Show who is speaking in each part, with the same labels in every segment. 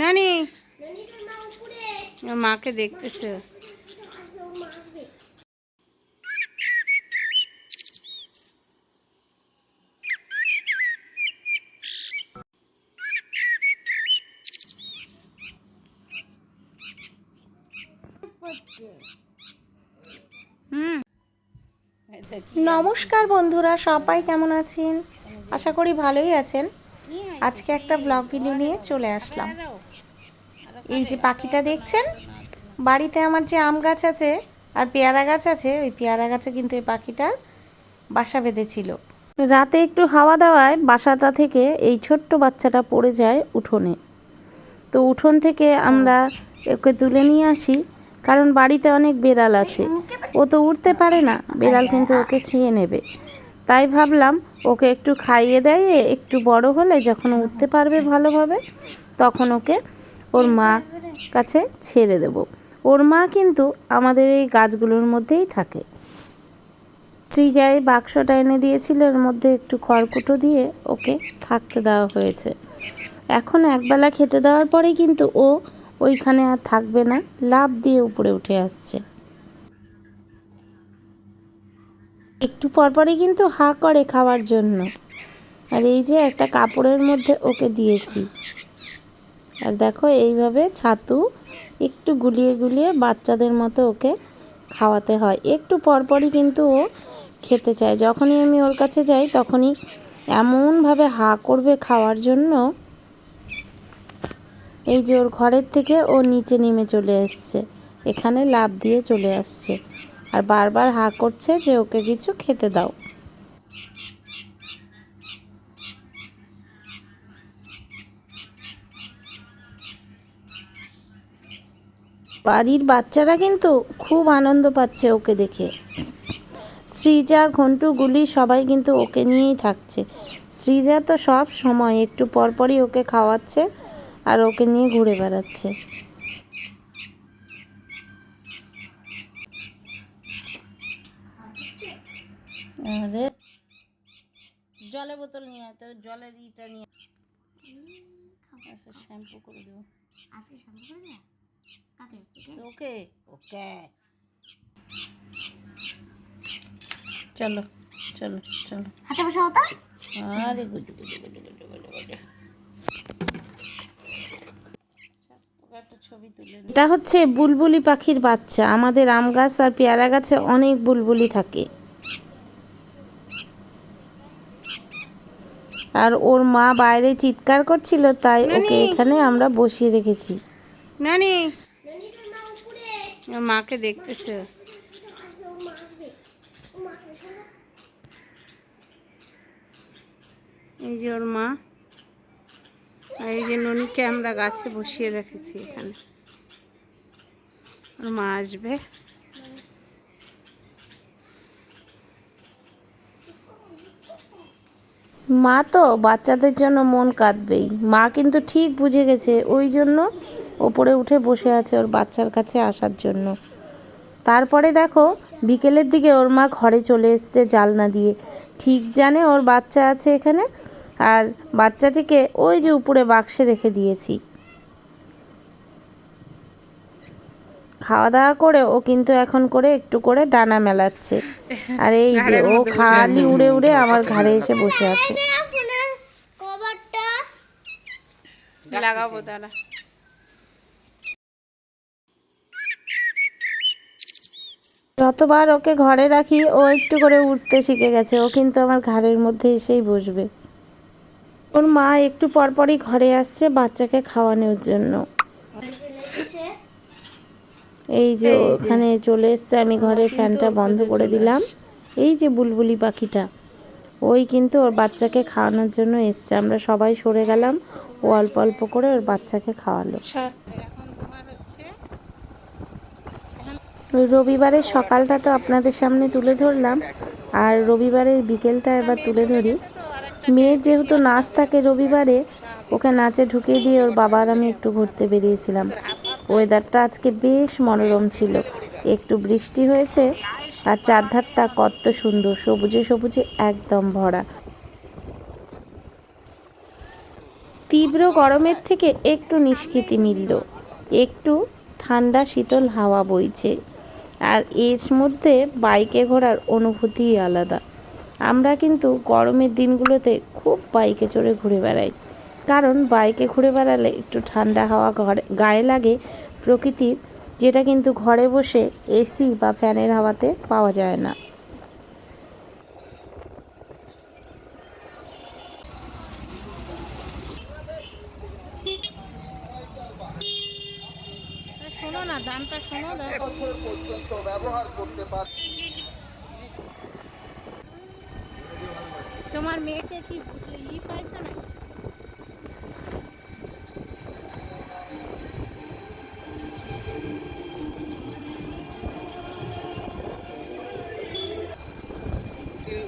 Speaker 1: নানি? মাকে দেখতেছে।
Speaker 2: নমস্কার বন্ধুরা সবাই কেমন আছেন? আশা করি ভালোই আছেন। আজকে একটা ব্লগ ভিডিও নিয়ে চলে আসলাম। এই যে পাখিটা দেখছেন? বাড়িতে আমার যে আম গাছ আছে আর পেয়ারা গাছ আছে, ওই পেয়ারা গাছে কিন্তু এই পাখিটা বাসা বেঁধেছিল। রাতে একটু হাওয়া দাওয়ায় বাসাটা থেকে এই ছোট্ট বাচ্চাটা পড়ে যায় উঠোনে। তো উঠোন থেকে আমরা ওকে তুলে নিয়ে আসি, কারণ বাড়িতে অনেক বেড়াল আছে। ও তো উঠতে পারে না, বেড়াল কিন্তু ওকে খেয়ে নেবে। তাই ভাবলাম ওকে একটু খাইয়ে দেয় একটু বড় হলে যখন উঠতে পারবে ভালোভাবে, তখন ওকে ওর মা কাছে ছেড়ে দেব। ওর মা কিন্তু আমাদের এই গাছগুলোর মধ্যেই থাকে। ত্রিজায় বাক্সটা এনে দিয়েছিল, এর মধ্যে একটু খড়কুটো দিয়ে ওকে থাকতে দেওয়া হয়েছে। এখন একবেলা খেতে দেওয়ার পরেই কিন্তু ও ওইখানে আর থাকবে না লাভ দিয়ে উপরে উঠে আসছে। একটু পরপরই কিন্তু হা করে খাওয়ার জন্য। আর এই যে একটা কাপড়ের মধ্যে ওকে দিয়েছি। আর দেখো এইভাবে ছাতু একটু গুলিয়ে গুলিয়ে বাচ্চাদের মতো ওকে খাওয়াতে হয়। একটু পরপরই কিন্তু ও খেতে চায়। যখনই আমি ওর কাছে যাই, তখনই এমনভাবে হা করবে খাওয়ার জন্য। এই যে ওর ঘরের থেকে ও নিচে নেমে চলে এসছে। এখানে লাভ দিয়ে চলে আসছে। আর বারবার হা করছে যে ওকে কিছু খেতে দাও। বাড়ির বাচ্চারা কিন্তু খুব আনন্দ পাচ্ছে ওকে দেখে। শ্রীজা ঘন্টু গুলি সবাই কিন্তু ওকে নিয়েই থাকছে। শ্রীজা তো সব সময় একটু পরপরই ওকে খাওয়াচ্ছে আর ওকে নিয়ে ঘুরে বেড়াচ্ছে। আরে জলে বোতল নিয়ে আয় তো জলের ইটা নিয়ে আচ্ছা শ্যাম্পু করে দেবো।
Speaker 3: আজকে শান্ত করে দেয়া কাকে
Speaker 2: ওকে ওকে চলো চলো চলো
Speaker 3: হাতে বসা হতা
Speaker 2: আরে গুজু গুজু গুজু গুজু গুজু এটা হচ্ছে বুলবুলি পাখির বাচ্চা। আমাদের আম গাছ আর পেয়ারা গাছে অনেক বুলবুলি থাকে। আর ওর মা বাইরে চিৎকার করছিল তাই ওকে এখানে আমরা বসিয়ে রেখেছি।
Speaker 1: নানি? মাকে দেখতেছে। এই যে ওর মা। আর এই যে ননিকে আমরা গাছে বসিয়ে রেখেছি এখানে। ওর মা আসবে।
Speaker 2: মা তো বাচ্চাদের জন্য মন কাঁদবেই। মা কিন্তু ঠিক বুঝে গেছে। ওই জন্য ওপরে উঠে বসে আছে ওর বাচ্চার কাছে আসার জন্য। তারপরে দেখো বিকেলের দিকে ওর মা ঘরে চলে এসছে জালনা দিয়ে। ঠিক জানে ওর বাচ্চা আছে এখানে আর বাচ্চাটিকে ওই যে উপরে বাক্সে রেখে দিয়েছি। খাওয়া দাওয়া করে ও কিন্তু এখন করে একটু করে ডানা মেলাচ্ছে। আর এই যে ও খালি উড়ে উড়ে আমার ঘাড়ে এসে বসে আছে।
Speaker 1: লাগাবো দাঁড়া
Speaker 2: যতবার ওকে ঘরে রাখি ও একটু করে উঠতে শিখে গেছে। ও কিন্তু আমার ঘাড়ের মধ্যে এসেই বসবে। ওর মা একটু পরপরই ঘরে আসছে বাচ্চাকে খাওয়ানোর জন্য। এই যে ওখানে চলে এসছে আমি ঘরের ফ্যানটা বন্ধ করে দিলাম। এই যে বুলবুলি পাখিটা ওই কিন্তু ওর বাচ্চাকে খাওয়ানোর জন্য এসছে। আমরা সবাই সরে গেলাম ও অল্প অল্প করে ওর বাচ্চাকে খাওয়ালো। রবিবারের সকালটা তো আপনাদের সামনে তুলে ধরলাম, আর রবিবারের বিকেলটা এবার তুলে ধরি। মেয়ের যেহেতু নাচ থাকে রবিবারে, ওকে নাচে ঢুকিয়ে দিয়ে ওর বাবার আমি একটু ঘুরতে বেরিয়েছিলাম। ওয়েদারটা আজকে বেশ মনোরম ছিল, একটু বৃষ্টি হয়েছে, আর চারধারটা কত সুন্দর, সবুজে সবুজে একদম ভরা। তীব্র গরমের থেকে একটু নিষ্কৃতি মিলল, একটু ঠান্ডা শীতল হাওয়া বইছে। আর এর মধ্যে বাইকে ঘোরার অনুভূতিই আলাদা। আমরা কিন্তু গরমের দিনগুলোতে খুব বাইকে চড়ে ঘুরে বেড়াই। কারণ বাইকে ঘুরে বেড়ালে একটু ঠান্ডা হাওয়া ঘরে, গায়ে লাগে প্রকৃতির, যেটা কিন্তু ঘরে বসে এসি বা ফ্যানের হাওয়াতে পাওয়া যায় না।
Speaker 1: দামটা শোনো দেখো তোমার মেয়েকে কি ই পাইছো না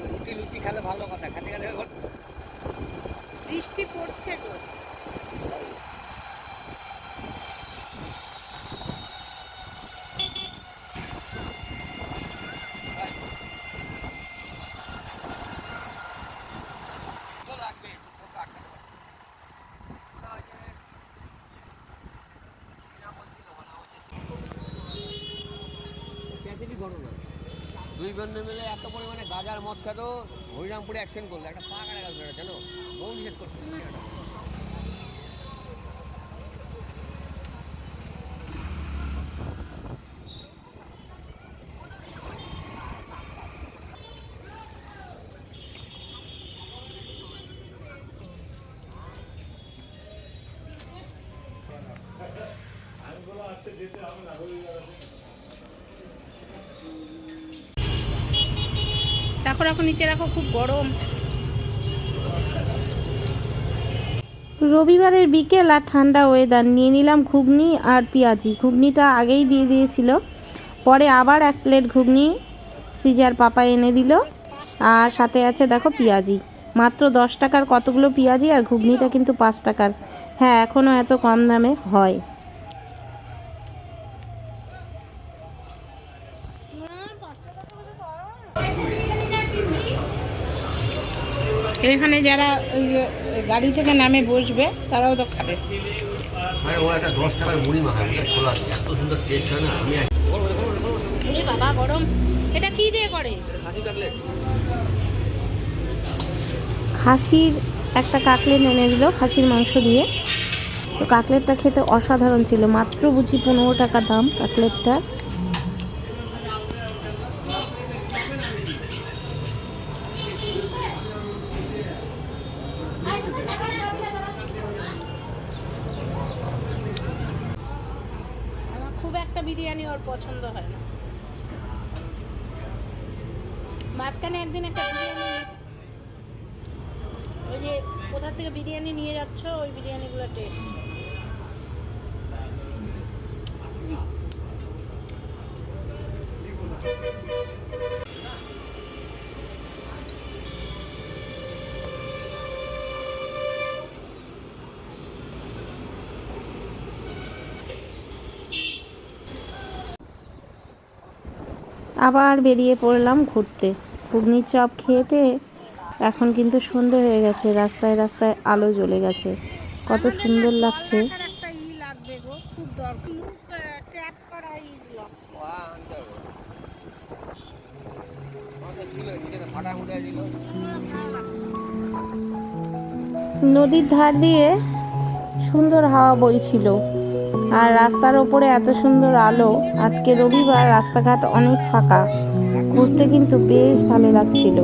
Speaker 4: রুটি লুচি খেলে ভালো কথা খেতে খেতে
Speaker 1: বৃষ্টি পড়ছে গো
Speaker 4: লাগবে দুই বন্ধু মিলে এত পরিমাণে গাজার মদ খেত, হরিরামপুরে অ্যাক্সিডেন্ট করল। একটা পা কাটা গেল জানো? বউ নিষেধ করছে।
Speaker 1: দেখো রাখো নিচে রাখো খুব গরম।
Speaker 2: রবিবারের বিকেল আর ঠান্ডা ওয়েদার নিয়ে নিলাম ঘুগনি আর পেঁয়াজি। ঘুগনিটা আগেই দিয়ে দিয়েছিল। পরে আবার এক প্লেট ঘুগনি সিজার পাপা এনে দিল। আর সাথে আছে, দেখো, পেঁয়াজি। মাত্র দশ টাকার কতগুলো পেঁয়াজি আর ঘুগনিটা কিন্তু পাঁচ টাকার। হ্যাঁ এখনও এত কম দামে হয়।
Speaker 1: এখানে যারা ওই গাড়ি থেকে নামে বসবে তারাও তো খাবে।
Speaker 4: ও একটা দশ টাকার মুড়ি মাখা খোলা এত সুন্দর টেস্ট হয় না আমি
Speaker 1: ওরে বাবা গরম। এটা কি দিয়ে করে?
Speaker 2: খাসির একটা কাকলেট এনে দিল খাসির মাংস দিয়ে। তো কাকলেটটা খেতে অসাধারণ ছিল মাত্র বুঝি পনেরো টাকা দাম কাকলেটটা
Speaker 1: আমার খুব একটা বিরিয়ানি ওর পছন্দ হয় না। মাঝখানে একদিন একটা বিরিয়ানি ওই যে কোথা থেকে বিরিয়ানি নিয়ে যাচ্ছ, ওই বিরিয়ানিগুলো টেস্ট
Speaker 2: আবার বেরিয়ে পড়লাম ঘুরতে। ঘুগনির চপ খেয়েটে এখন কিন্তু সন্ধে হয়ে গেছে, রাস্তায় রাস্তায় আলো জ্বলে গেছে। কত সুন্দর লাগছে। নদীর ধার দিয়ে সুন্দর হাওয়া বইছিল। আর রাস্তার ওপরে এত সুন্দর আলো, আজকে রবিবার রাস্তাঘাট অনেক ফাঁকা। ঘুরতে কিন্তু বেশ ভালো লাগছিল।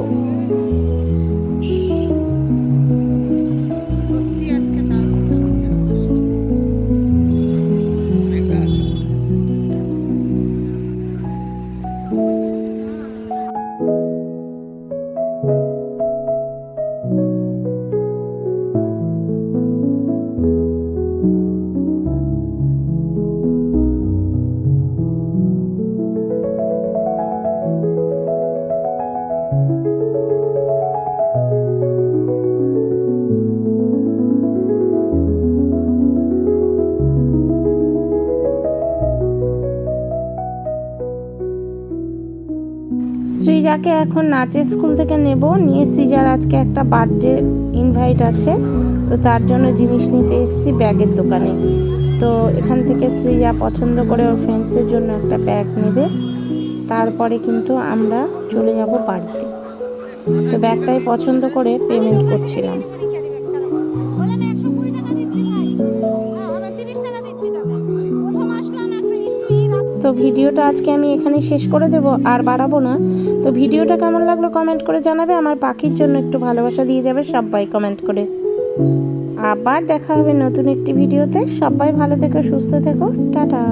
Speaker 2: এখন নাচের স্কুল থেকে নেব। নিয়ে সিজার আজকে একটা বার্থডে ইনভাইট আছে। তো তার জন্য জিনিস নিতে এসেছি ব্যাগের দোকানে। তো এখান থেকে শ্রীজা পছন্দ করে ওর ফ্রেন্ডসের জন্য একটা ব্যাগ নেবে। তারপরে কিন্তু আমরা চলে যাব বাড়িতে। তো ব্যাগটাই পছন্দ করে পেমেন্ট করছিলাম। তো ভিডিওটা আজকে আমি এখানে শেষ করে দেব, আর বাড়াবো না। তো ভিডিওটা কেমন লাগল কমেন্ট করে জানাবে, আমার পাখির জন্য একটু ভালোবাসা দিয়ে যাবে সবাই কমেন্ট করে। আবার দেখা হবে নতুন একটি ভিডিওতে সবাই ভালো থেকো, সুস্থ থেকো, টাটা।